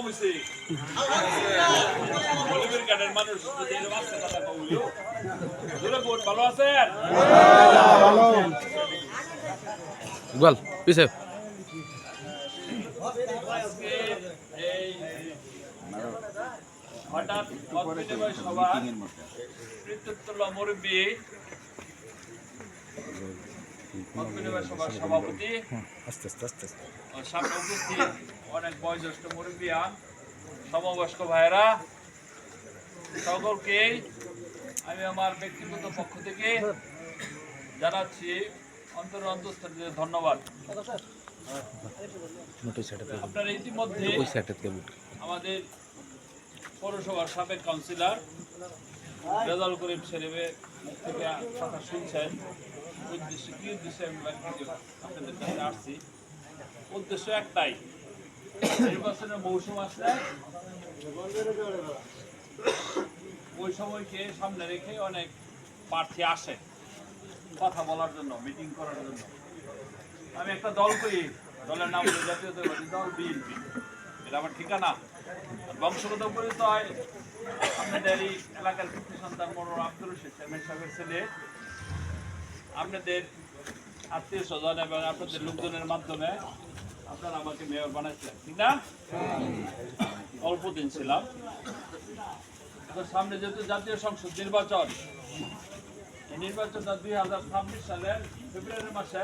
কম হয়েছে মানুষ ভালো আছেন পিছে হঠাৎ সভা মুরব্বী সভাপতি আস্তে আস্তে আস্তে। আস্তে সামনে উপস্থিত। অনেক বয়োজ্যেষ্ঠ মুরব্বিয়ান সমবয়স্ক ভাইরা সকলকে আমি আমার ব্যক্তিগত পক্ষ থেকে জানাচ্ছি অন্তর অন্তঃস্থল থেকে ধন্যবাদ। আপনারা ইতিমধ্যে আমাদের পৌরসভার সাবেক কাউন্সিলর রেজাল করিম মুখ থেকে কথা শুনছেন। উদ্দেশ্য কি উদ্দেশ্যে আমি আপনাদের কাছে আসছি। উদ্দেশ্য একটাই ওই সময়কে সামনে রেখে অনেক প্রার্থী আসে। কথা বলার জন্য মিটিং করার জন্য। আমি একটা দল করি, দলের নাম জাতীয়তাবাদী দল, বিএনপি। এটা আমার ঠিকানা। বংশগত পরিচয় আপনাদের এই এলাকার কৃষি সন্তান মনোর আব্দুল চেয়ারম্যান সাহেবের ছেলে। আপনাদের আত্মীয় স্বজন এবং আপনাদের লোকজনের মাধ্যমে আপনারা আমাকে মেয়র বানাইছিলেন ঠিক না? অল্প দিন ছিলাম। সামনে যেহেতু জাতীয় সংসদ নির্বাচন এই নির্বাচনটা দুই হাজার ছাব্বিশ সালের ফেব্রুয়ারি মাসে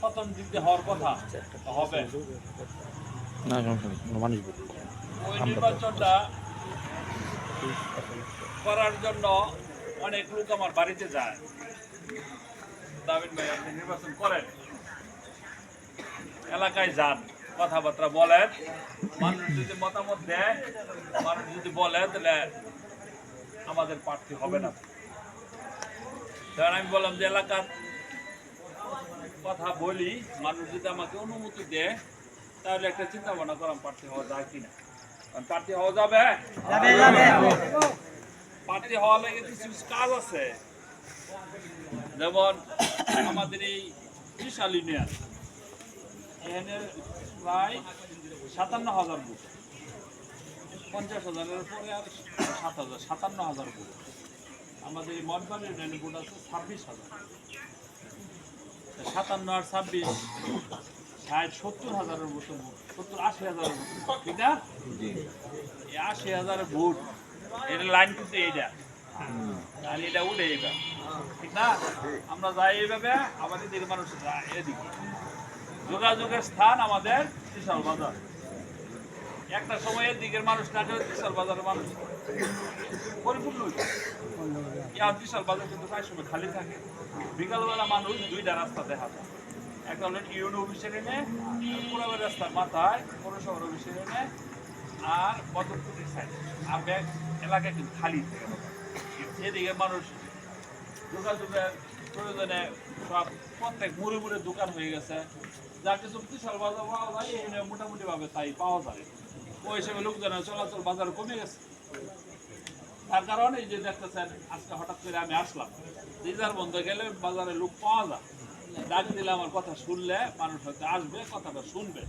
প্রথম দিকে হওয়ার কথা হবে। ওই নির্বাচনটা করার জন্য অনেক লোক আমার বাড়িতে যায়। দাবিন ভাই আপনি নির্বাচন করেন। এলাকায় যান কথাবার্তা বলেন। মানুষ যদি মতামত দেয় মানুষ যদি বলে তাহলে আমাদের প্রার্থী হবে না। কারণ আমি বললাম যে এলাকার কথা বলি মানুষ যদি আমাকে অনুমতি দেয় তাহলে একটা চিন্তা ভাবনা করাম প্রার্থী হওয়া যায় কিনা? কারণ প্রার্থী হওয়া যাবে? প্রার্থী হওয়া লাগে কিছু কিছু কাজ আছে। যেমন আমাদের এই বিশাল ইউনিয়ন। এখানে প্রায় সাতান্ন হাজার বুথ পঞ্চাশ হাজারের পরে আর সাত হাজার সাতান্ন হাজার বুথ আমাদের এই মঠবাড়ি ইউনিয়ন বুথ আছে ছাব্বিশ হাজার। সাতান্ন আর ছাব্বিশ ষাট সত্তর হাজারের মতো ভোট সত্তর আশি হাজারের মতো ঠিক না? এই আশি হাজারের ভোট এর লাইন কিন্তু এইটা। আর এটা উঠে এইবার ঠিক না? আমরা যাই এইভাবে আমাদের দিকে মানুষ যায় এদিকে। যোগাযোগের স্থান আমাদের বিশাল বাজার। একটা সময়ের দিকের মানুষ না গেলে বিশাল বাজারের মানুষ। পরিপূর্ণ। ইয়ার বিশাল বাজার কিন্তু প্রায় সময় খালি থাকে। বিকালবেলা মানুষ দুইটা রাস্তা দেখা যায়। একটা হলো ইউনো অফিসের এনে পুরাবের রাস্তার মাথায়, পৌরসভার অফিসের এনে আর বদরপুরের সাইড আর ব্যাগ এলাকা কিন্তু খালি থাকে। এদিকে মানুষ প্রয়োজনে সব প্রত্যেক মুড়ে মুড়ে দোকান হয়ে গেছে। যা কিছু বিশাল বাজার পাওয়া যায়, এই মোটামুটি ভাবে তাই পাওয়া যায়। ওই হিসেবে লোকজনের চলাচল বাজার কমে গেছে। তার কারণে যে দেখতেছেন, আজকে হঠাৎ করে আমি আসলাম। রিজার্ভ বন্ধ গেলে বাজারে লোক পাওয়া যায়। ডাক দিলে আমার কথা শুনলে, মানুষ হয়তো আসবে, কথাটা শুনবে।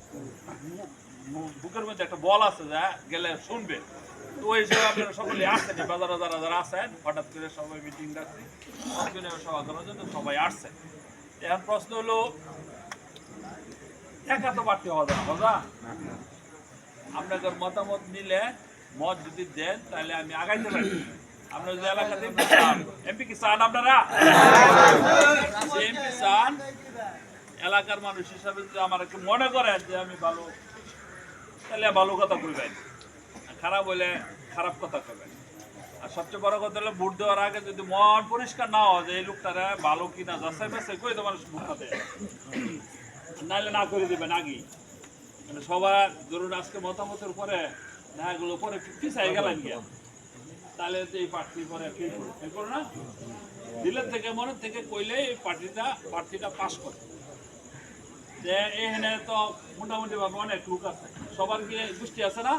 বুকের মধ্যে একটা বল আছে যা, গেলে শুনবে। ওই আপনারা সকলে আসছেন আছেন, হঠাৎ করে সবাই মিটিং সবাই প্রশ্ন হলো আপনাদের মতামত নিলে, মত যদি দেন, তাহলে আমি আগাইতে পারি। আপনার যে এলাকাতে এমপি কি চান আপনারা? এমপি চান। এলাকার মানুষ হিসাবে যদি আমার মনে করেন যে আমি ভালো, তাহলে ভালো কথা আর খারাপ হইলে খারাপ কথা কইবেন আর সবচেয়ে বড় কথা হলো ভোট দেওয়ার আগে যদি মন পরিষ্কার না হয় যে এই লোকটারা ভালো কিনা যাচাই বাছাই করে তো মানুষ দেয় নাহলে না করে দেবেন আগেই মানে সবার ধরুন আজকে মতামতের পরে এগুলো পরে পিছাই গেলেন গিয়া। তাহলে তো এই প্রার্থী পরে করো না। দিলের থেকে মনের থেকে কইলে এই পার্টিটা প্রার্থীটা পাস করে। যে এখানে তো মোটামুটি ভাবে অনেক লোক আছে। সবার কি গোষ্ঠী আছে না?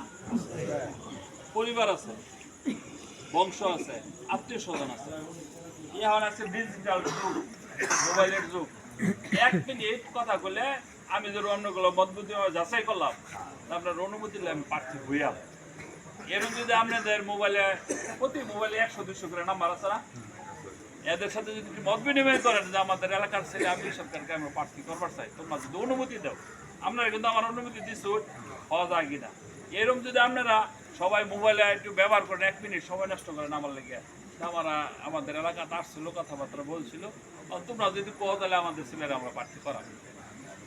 পরিবার আছে। বংশ আছে। আত্মীয় স্বজন আছে। এখন আছে ডিজিটাল যুগ মোবাইলের যুগ। এক মিনিট কথা বলে আমি ধরো অন্যগুলো মতবুদ্ধি যাচাই করলাম, আপনার অনুমতি নিলে আমি প্রার্থী হইয়াম এরকম যদি আপনাদের মোবাইলে প্রতি মোবাইলে একশো দুশো করে নাম্বার আছে না? এদের সাথে যদি মত বিনিময় করেন যে আমাদের এলাকার ছেলে, আমি সরকারকে আমরা প্রার্থী করবার চাই, তোমরা যদি অনুমতি দাও। আপনারা কিন্তু আমার অনুমতি দিচ্ছ হওয়া যায় কিনা। এরকম যদি আপনারা সবাই মোবাইলে একটু ব্যবহার করেন এক মিনিট সময় নষ্ট করেন আমার লেগে। আমরা আমাদের এলাকাতে আসছিল কথাবার্তা বলছিল। তোমরা যদি কো তাহলে আমাদের ছেলেরা আমরা প্রার্থী করাবো।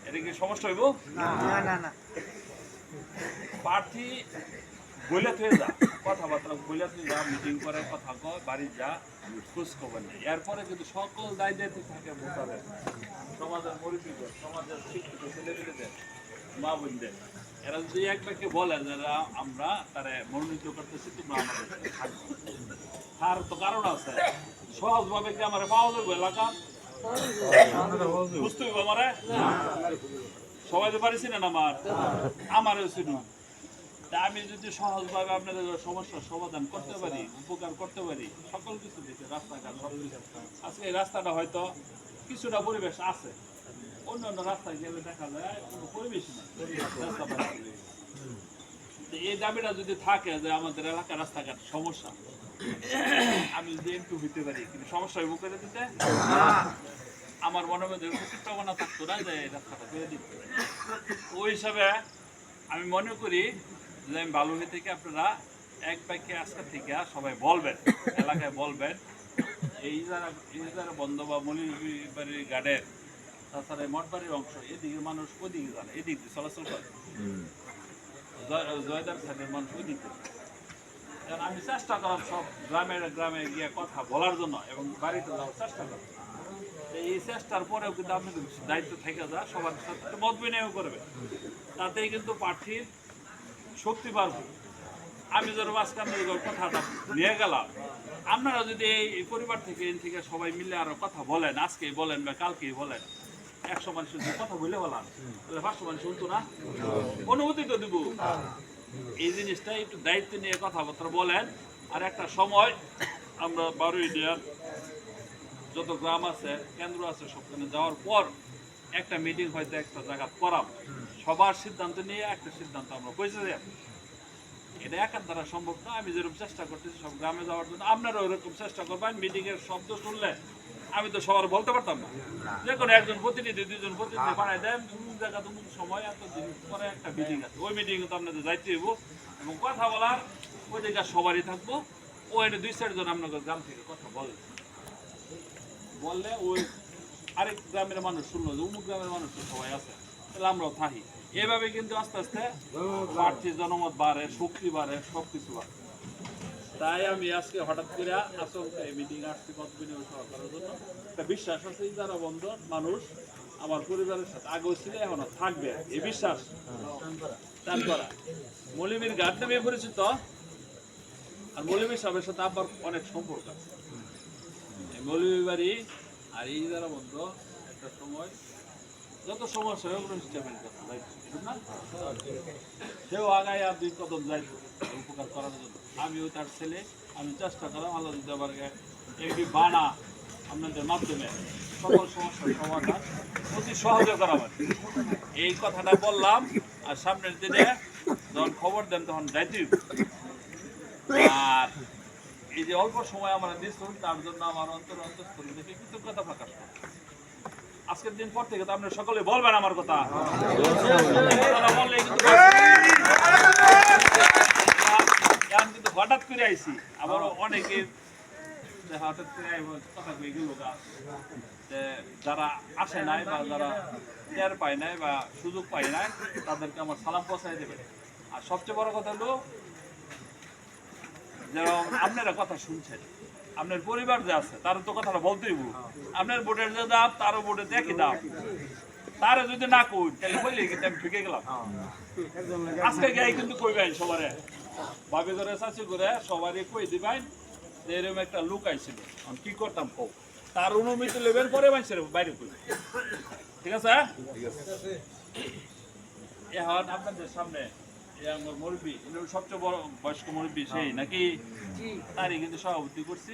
এটা কি সমস্যা হইব? প্রার্থী বইলে থেকে যা কথাবার্তা বইলে থেকে যা মিটিং করে কথা কয় বাড়ি যা খোঁজ খবর নেই এরপরে কিন্তু সকল দায় দায়িত্ব থাকে ভোটারের সমাজের মুরব্বীদের সমাজের শিক্ষিত ছেলেমেয়েদের মা বোনদের এরা যদি এক বাক্যে বলে আমরা মনোনীত করতেছি, তোমরা আমাদের তার তো কারণ আছে। সহজভাবে কি আমার পাওয়া যাবে এলাকা? বুঝতে আমারে? সবাই তো না আমার? আমারও ছিল আমি যদি সহজভাবে আপনাদের সমস্যার সমাধান করতে পারি, উপকার করতে পারি, সকল কিছু দিতে রাস্তাঘাট সব কিছু। আজকে এই রাস্তাটা হয়তো কিছুটা পরিবেশ আছে। অন্য অন্য রাস্তায় গেলে দেখা যায় কোনো পরিবেশ নেই। তো এই দাবিটা যদি থাকে যে আমাদের এলাকার রাস্তাঘাট সমস্যা, আমি যদি একটু হইতে পারি, কিন্তু সমস্যা হইব করে দিতে? আমার মনে মধ্যে চিত্রভাবনা থাকতো না যে এই রাস্তাটা করে দিতে। ওই হিসাবে আমি মনে করি যে আমি বালুহি থেকে আপনারা এক বাক্যে আজকে থেকে সবাই বলবেন, এলাকায় বলবেন। এই যারা এই যারা বন্ধ বা মলিবাড়ির গার্ডেন তাছাড়া মঠবাড়ির অংশ এদিকে মানুষ ওদিকে জানে এদিক দিয়ে চলাচল করে। জয়দার সাইডের মানুষ ওদিক কারণ আমি চেষ্টা করলাম সব গ্রামে গ্রামে গিয়ে কথা বলার জন্য এবং বাড়িতে যাওয়ার চেষ্টা করলাম এই চেষ্টার পরেও কিন্তু আপনি দায়িত্ব থেকে যা সবার সাথে মত বিনিময় করবে। তাতেই কিন্তু প্রার্থীর শক্তি বাড়বে আমি ধরো মাঝখান থেকে কথাটা নিয়ে গেলাম। আপনারা যদি এই পরিবার থেকে এন থেকে সবাই মিলে আরও কথা বলেন আজকেই বলেন বা কালকেই বলেন একশো মানুষের কথা বলে বলান তাহলে পাঁচশো মানুষ শুনতো না? অনুমতি তো দিব। এই জিনিসটা একটু দায়িত্ব নিয়ে কথাবার্তা বলেন। আর একটা সময়, আমরা বারো ইন্ডিয়ার যত গ্রাম আছে, কেন্দ্র আছে, সবখানে যাওয়ার পর একটা মিটিং হয়তো একটা জায়গা করাম। সবার সিদ্ধান্ত নিয়ে একটা সিদ্ধান্ত আমরা পৌঁছে যাই এটা একার দ্বারা সম্ভব না। আমি যেরকম চেষ্টা করতেছি সব গ্রামে যাওয়ার জন্য। আপনারা ওরকম চেষ্টা করবেন। মিটিং এর শব্দ শুনলে আমি তো সবার বলতে পারতাম না। যে কোনো একজন প্রতিনিধি দুজন প্রতিনিধি বানাই দেন অমুক জায়গা অমুক সময় এত দিন পরে একটা মিটিং আছে। ওই মিটিং তো আপনাদের যাইতে হইব। এবং কথা বলার ওই জায়গা সবারই থাকব। ও এটা দুই চারজন আপনাদের গ্রাম থেকে কথা বলে। বললে ওই আরেক গ্রামের মানুষ শুনলো যে অমুক গ্রামের মানুষ তো সবাই আছে, তাহলে আমরাও থাকি। এভাবে কিন্তু আস্তে আস্তে প্রার্থী জনমত বাড়ে, শক্তি বাড়ে সব কিছু বাড়ে। তাই আমি আজকে হঠাৎ করে আচমকা এই মিটিং আসছি বিনিময় সভা করার জন্য। একটা বিশ্বাস আছে যারা বন্ধ, মানুষ আমার পরিবারের সাথে আগেও ছিল এখনও থাকবে। এই বিশ্বাস। করা। মলিমির গাছ নামে পরিচিত। আর মলিমির সাহেবের সাথে আবার অনেক সম্পর্ক আছে। মৌলভী বাড়ি আর এই যারা বন্ধ একটা সময় যত সমস্যা হয়, ওগুলো না? সেও আগায় আর দুই কদম এই উপকার করার জন্য। আমিও তার ছেলে, আমি চেষ্টা করলাম আল্লাহ যদি আবার একটি বানা আপনাদের মাধ্যমে সকল সমস্যার সমাধান অতি সহজে করা হয় এই কথাটা বললাম, আর সামনের দিনে যখন খবর দেন, তখন যাইতে আর এই যে অল্প সময় আমরা দিচ্ছেন তার জন্য আমার অন্তর অন্তঃস্থল থেকে কৃতজ্ঞতা প্রকাশ করি। আজকের দিন পর থেকে তো আপনি সকলে বলবেন আমার কথা। বললে কিন্তু হঠাৎ করে আইছি আবার অনেকে হঠাৎ করে কথা কয়ে গেল যারা আসে নাই বা যারা টের পায় নাই বা সুযোগ পায় নাই তাদেরকে আমার সালাম পৌঁছাই দেবে আর সবচেয়ে বড় কথা হলো যেরকম আপনারা কথা শুনছেন আপনার পরিবার যে আছে তারও তো কথাটা বলতেই। আপনার বোর্ডের যে দাম তারও বোর্ডের একই দাম। তারে যদি না কই তাহলে বললে কিন্তু আমি ঠকে গেলাম? আজকে গাই কিন্তু কইবেন সবারে। ভাবি ধরে চাষি করে সবারই কই দিবেন যে এরকম একটা লুক আইছিল। আমি কি করতাম কও? তার অনুমতি লেবেন পরে মানুষের বাইরে কই ঠিক আছে। এখন আপনাদের সামনে আমার মুরব্বী সবচেয়ে বড় বয়স্ক মুরব্বী সেই নাকি? তারই কিন্তু সভাপতি করছি।